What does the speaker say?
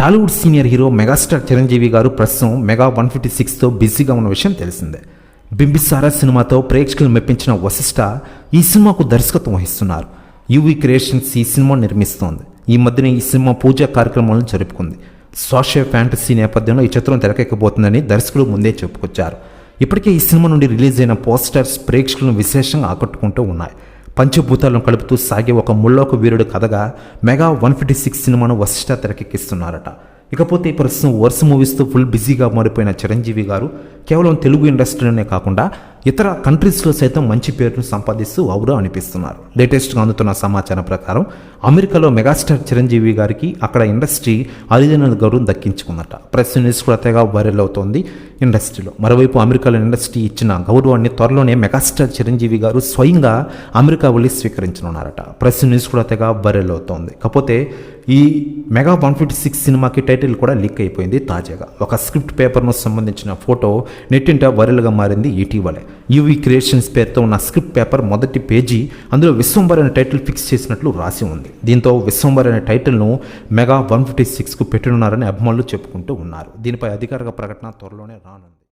Tollywood senior hero megastar Chiranjeevi గారు ప్రస్తుతం mega one fifty సిక్స్తో బిజీగా ఉన్న విషయం తెలిసిందే. బింబిసారా సినిమాతో ప్రేక్షకులు మెప్పించిన వశిష్ఠ ఈ సినిమాకు దర్శకత్వం వహిస్తున్నారు. యువీ క్రియేషన్స్ ఈ సినిమా నిర్మిస్తోంది. ఈ మధ్యన ఈ సినిమా పూజా కార్యక్రమాలను జరుపుకుంది. సోషల్ ఫ్యాంటసీ నేపథ్యంలో ఈ చిత్రం తెరకెక్కబోతుందని దర్శకులు ముందే చెప్పుకొచ్చారు. ఇప్పటికే ఈ సినిమా నుండి రిలీజ్ అయిన పోస్టర్స్ ప్రేక్షకులను విశేషంగా ఆకట్టుకుంటూ ఉన్నాయి. పంచభూతాలను కలుపుతూ సాగే ఒక ముల్లోక వీరుడు కథగా మెగా వన్ ఫిఫ్టీ సిక్స్ సినిమాను వశిష్ట తెరకెక్కిస్తున్నారట. ఇకపోతే ప్రస్తుతం వరుస మూవీస్తో ఫుల్ బిజీగా మారిపోయిన చిరంజీవి గారు కేవలం తెలుగు ఇండస్ట్రీలోనే కాకుండా ఇతర కంట్రీస్లో సైతం మంచి పేరును సంపాదిస్తూ అవురా అనిపిస్తున్నారు. లేటెస్ట్గా అందుతున్న సమాచారం ప్రకారం అమెరికాలో మెగాస్టార్ చిరంజీవి గారికి అక్కడ ఇండస్ట్రీ అరుదైన గౌరవం దక్కించుకుందట. ప్రెస్ న్యూస్ కూడా తెగ వైరల్ అవుతోంది ఇండస్ట్రీలో. మరోవైపు అమెరికాలో ఇండస్ట్రీ ఇచ్చిన గౌరవాన్ని త్వరలోనే మెగాస్టార్ చిరంజీవి గారు స్వయంగా అమెరికా వెళ్ళి స్వీకరించనున్నారట. ప్రెస్ న్యూస్ కూడా తెగ వైరల్ అవుతోంది. కాకపోతే ఈ మెగా వన్ ఫిఫ్టీ సిక్స్ సినిమాకి టైటిల్ కూడా లీక్ అయిపోయింది తాజాగా. ఒక స్క్రిప్ట్ పేపర్ను సంబంధించిన ఫోటో నెట్టింట వైరల్గా మారింది ఇటీవలే. యూవీ క్రియేషన్స్ పేరుతో ఉన్న స్క్రిప్ట్ పేపర్ మొదటి పేజీ అందులో విశ్వంబర్ అనే టైటిల్ ఫిక్స్ చేసినట్లు రాసి ఉంది. దీంతో విశ్వంబర్ అనే టైటిల్ను మెగా వన్ ఫిఫ్టీ సిక్స్కు పెట్టనున్నారని అభిమానులు చెప్పుకుంటూ ఉన్నారు. దీనిపై అధికారిక ప్రకటన త్వరలోనే రానుంది.